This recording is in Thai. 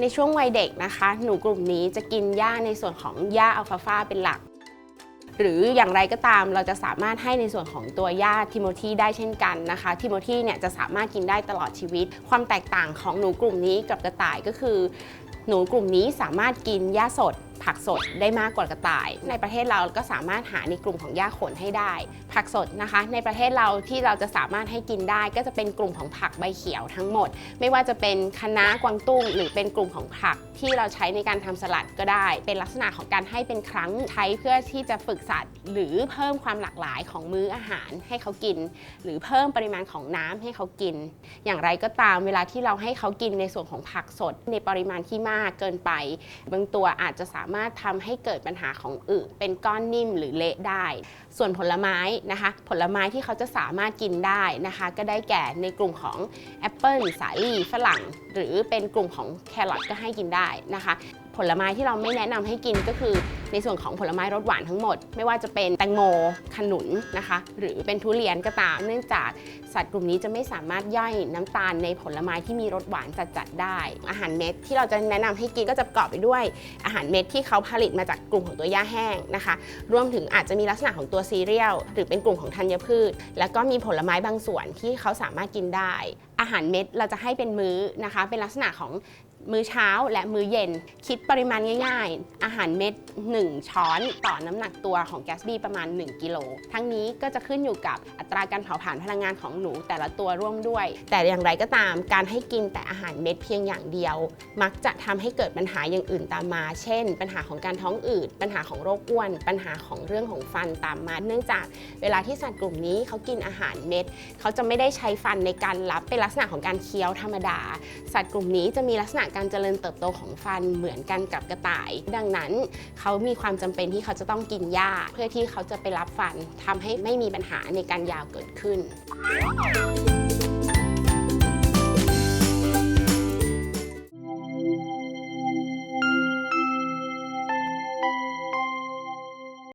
ในช่วงวัยเด็กนะคะ หนูกลุ่มนี้จะกินหญ้าในส่วนของหญ้าอัลฟาฟาเป็นหลัก หรืออย่างไรก็ตามเราจะสามารถให้ในส่วนของตัวหญ้าทิโมธีได้เช่นกันนะคะทิโมธีเนี่ยจะสามารถกินได้ตลอดชีวิต ความแตกต่างของหนูกลุ่มนี้กับกระต่ายก็คือ หนูกลุ่มนี้สามารถกินหญ้าสด ผักสดได้มากกว่ากระต่าย ในประเทศเราก็สามารถหาในกลุ่มของหญ้าขนให้ได้ ผักสดนะคะ ในประเทศเราที่เราจะสามารถให้กินได้ ก็จะเป็นกลุ่มของผักใบเขียวทั้งหมด ไม่ว่าจะเป็นคะน้ากวางตุ้ง หรือเป็นกลุ่มของผักที่เราใช้ในการทำสลัดก็ได้ เป็นลักษณะของการให้เป็นครั้งใช้เพื่อที่จะฝึกสัตว์ หรือเพิ่มความหลากหลายของมื้ออาหารให้เขากิน หรือเพิ่มปริมาณของน้ำให้เขากิน อย่างไรก็ตามเวลาที่เราให้เขากินในส่วนของผักสด ในปริมาณที่มากเกินไป บางตัวอาจจะสามารถทำให้เกิดปัญหาของอึเป็นก้อนนิ่มหรือเละได้ ส่วนผลไม้นะคะ ผลไม้ที่เขาจะสามารถกินได้นะคะ ก็ได้แก่ในกลุ่มของแอปเปิลสาลี่ฝรั่ง หรือเป็นกลุ่มของแครอทก็ให้กินได้นะคะ ผลไม้ที่เราไม่แนะนำให้กินก็คือ ในส่วนของผลไม้รสหวานทั้งหมด ไม่ว่าจะเป็นแตงโมขนุนนะคะ หรือเป็นทุเรียนก็ตาม เนื่องจากสัตว์กลุ่มนี้จะไม่สามารถย่อยน้ำตาลในผลไม้ที่มีรสหวานจัดๆได้ อาหารเม็ดที่เราจะแนะนำให้กินก็จะประกอบไปด้วย อาหารเม็ดที่เขาผลิตมาจากกลุ่มของตัวหญ้าแห้งนะคะ รวมถึงอาจจะมีลักษณะของตัวซีเรียลหรือเป็นกลุ่มของธัญพืช แล้วก็มีผลไม้บางส่วนที่เขาสามารถกินได้ อาหารเม็ดเราจะให้เป็นมื้อนะคะ เป็นลักษณะของ มื้อเช้าและมื้อเย็น คิดปริมาณง่าย ๆ อาหารเม็ด 1 ช้อนต่อน้ำหนักตัวของแกสบี้ประมาณ 1 กิโล ทั้งนี้ก็จะขึ้นอยู่กับอัตราการเผาผลาญพลังงานของหนูแต่ละตัวร่วมด้วย แต่อย่างไรก็ตามการให้กินแต่อาหารเม็ดเพียงอย่างเดียว มักจะทำให้เกิดปัญหาอย่างอื่นตามมา เช่น ปัญหาของการท้องอืด ปัญหาของโรคอ้วน ปัญหาของเรื่องของฟันตามมา เนื่องจากเวลาที่สัตว์กลุ่มนี้เขากินอาหารเม็ดเขาจะไม่ได้ใช้ฟันในการรับเป็นลักษณะของการเคี้ยวธรรมดา สัตว์กลุ่มนี้จะมีลักษณะการเจริญเติบโตของฟันเหมือนกันกับกระต่าย ดังนั้นเขามีความจำเป็นที่เขาจะต้องกินหญ้า เพื่อที่เขาจะไปรับฟันทำให้ไม่มีปัญหาในการยาวเกิดขึ้น